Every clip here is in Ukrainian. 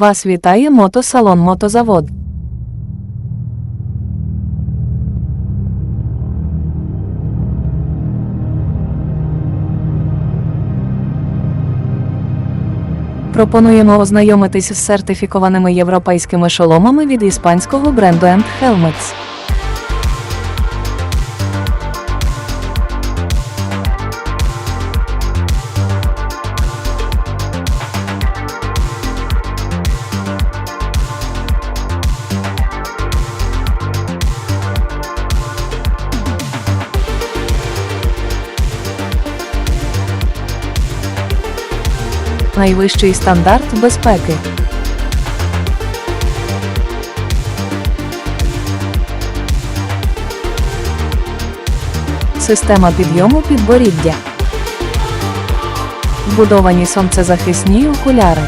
Вас вітає мотосалон Мотозавод. Пропонуємо ознайомитись з сертифікованими європейськими шоломами від іспанського бренду Helmets. Найвищий стандарт безпеки. Система підйому підборіддя. Вбудовані сонцезахисні окуляри.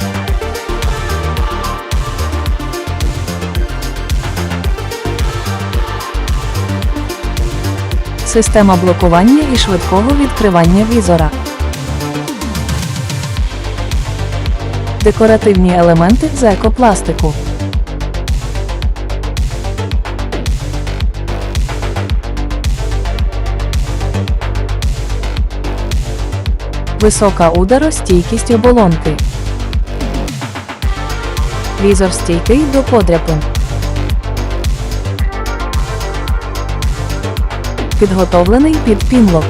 Система блокування і швидкого відкривання візора. Декоративні елементи з екопластику. Висока ударостійкість оболонки. Візор стійкий до подряпин. Підготовлений під пінлок.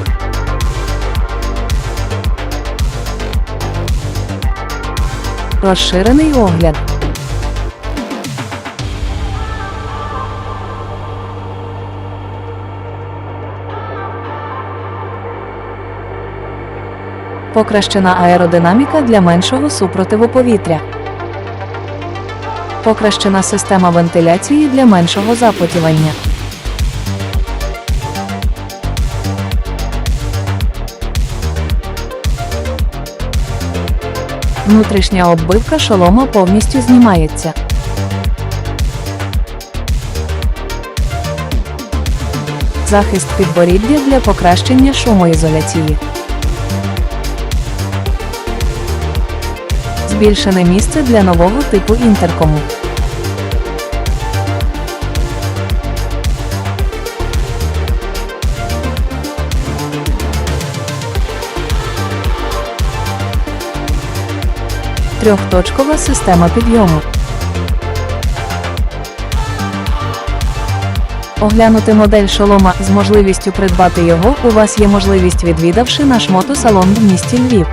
Розширений огляд. Покращена аеродинаміка для меншого супротиву повітря. Покращена система вентиляції для меншого запотівання. Внутрішня оббивка шолома повністю знімається. Захист підборіддя для покращення шумоізоляції. Збільшене місце для нового типу інтеркому. Трьохточкова система підйому. Оглянути модель шолома з можливістю придбати його у вас є можливість відвідавши наш мотосалон в місті Львів.